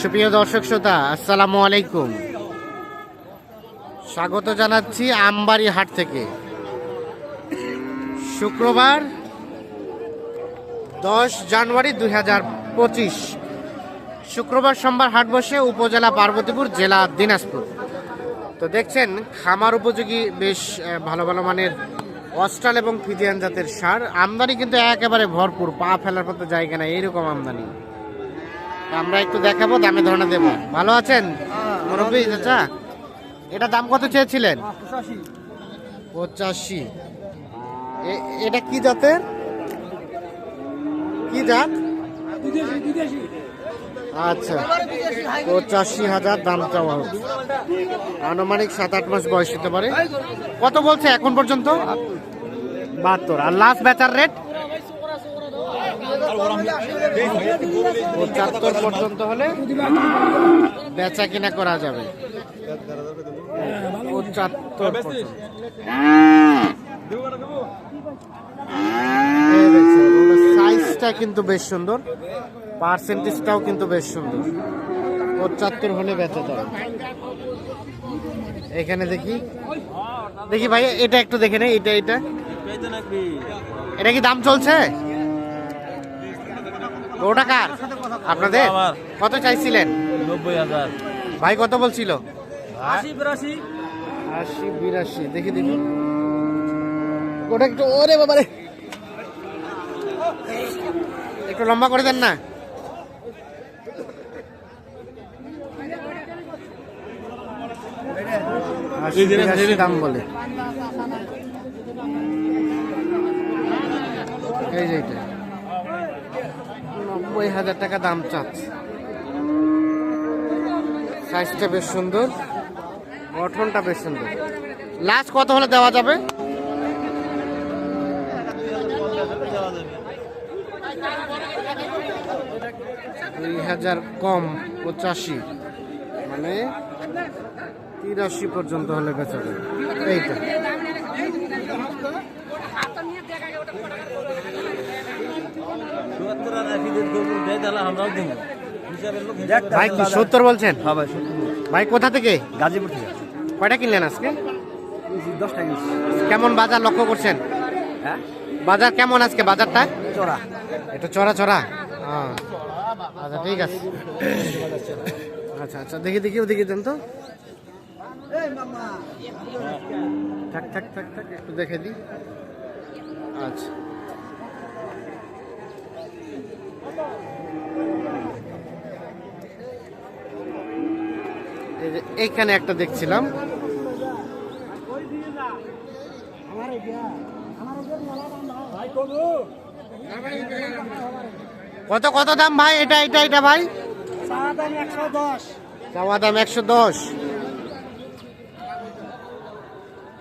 সুপ্রিয় দর্শক শ্রোতা, আসসালামু আলাইকুম। স্বাগত জানাচ্ছি আমবাড়ি হাট থেকে। শুক্রবার দশ জানুয়ারি দুই হাজার পঁচিশ। শুক্রবার সোমবার হাট বসে উপজেলা পার্বতীপুর, জেলা দিনাজপুর। তো দেখছেন, খামার উপযোগী বেশ ভালো ভালো মানের অস্ট্রাল এবং ফিজিয়ান জাতের সার। আমদানি কিন্তু একেবারে ভরপুর, পা ফেলার মতো জায়গা নাই, এইরকম আমদানি। আমরা একটু দেখাবো, দামে ধরনা দেবো। ভালো আছেন? মুরব্বী, চাচা? এটা দাম কত চেয়েছিলেন? পঁচাশি। এটা কি জাতের? কি জাত? আচ্ছা পঁচাশি হাজার দাম চাওয়া হচ্ছে। আনুমানিক সাত আট মাস বয়স হতে পারে। কত বলছে এখন পর্যন্ত? বাহাত্তর। আর লাস্ট বেচার রেট পঁচাত্তর পর্যন্ত হলে বেচা কিনা করা যাবে। পঁচাত্তর দেখছেন, ওগুলোর সাইজটা কিন্তু বেশ সুন্দর পার্সেন্টেজটাও কিন্তু বেশ সুন্দর। পঁচাত্তর হলে বেচা যাবে। এখানে দেখি দেখি ভাই এটা একটু দেখে নেই এটা এটা? এটা কি দাম চলছে? ওটা কার আপনাদের কত চাইছিলেন? নব্বই হাজার। ভাই কত বলছিল? আশি বিরাশি। আশি বিরাশি দেখি দেখি। ওটা একটু ওরে বাবারে একটু লম্বা করে দেন না। দাম বলে। এই যে এটা। নব্বই হাজার টাকা দাম চাচ্ছে। সাইজটা বেশ সুন্দর, গঠনটা বেশ সুন্দর। লাস্ট কত হলে দেওয়া যাবে? দুই হাজার কম পঁচাশি মানে তিরাশি পর্যন্ত হলে বেচা যাবে। এইটা। ভাই কি সত্তর বলছেন? হ্যাঁ ভাই কোথা থেকে? গাজীপুর থেকে কয়টা কিনলেন আজকে? কেমন বাজার লক্ষ্য করছেন? হ্যাঁ? বাজার কেমন আজকে বাজারটা? চড়া। এটা চড়া চড়া? হ্যাঁ। আচ্ছা ঠিক আছে। আচ্ছা আচ্ছা দেখি দেখি ওদিকে দেন তো। থাক থাক থাক থাক একটু দেখে দিই। আচ্ছা। এইখানে একটা দেখছিলাম। কত কত দাম ভাই? এটা এটা এটা ভাই? চাওয়া দাম একশো দশ।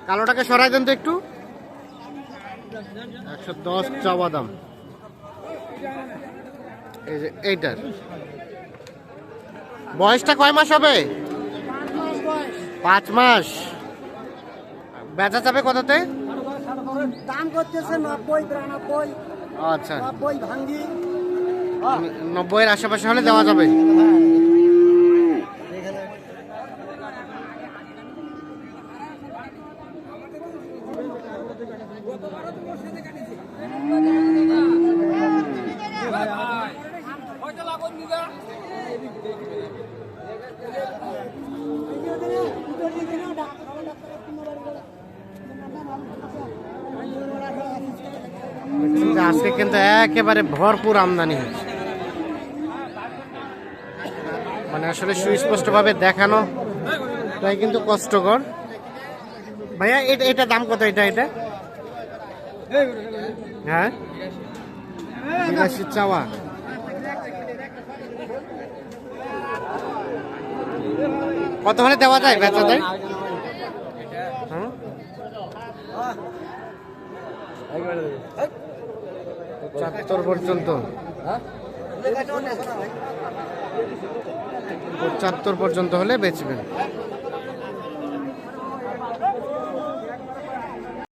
কালোটাকে সরাই দেন তো একটু। একশো দশ চাওয়া দাম। এই যে এইটার। বয়সটা কয় মাস হবে? পাঁচ মাস। বেচা যাবে কততে? দাম করতেছে নব্বই বিরানব্বই। আচ্ছা। নব্বই ভাঙ্গি। নব্বইয়ের আশেপাশে হলে দেওয়া যাবে কিন্তু আজকে কিন্তু একেবারে ভরপুর আমদানি হয়েছে। মানে আসলে সুস্পষ্টভাবে দেখানো, তাই কিন্তু কষ্টকর। ভাইয়া, এটা এটা দাম কত এটা এটা? হ্যাঁ? চাওয়া। কত হলে দেওয়া যায় বেচা যায় হ্যাঁ পঁচাত্তর পর্যন্ত। পঁচাত্তর পর্যন্ত হলে বেচবেন।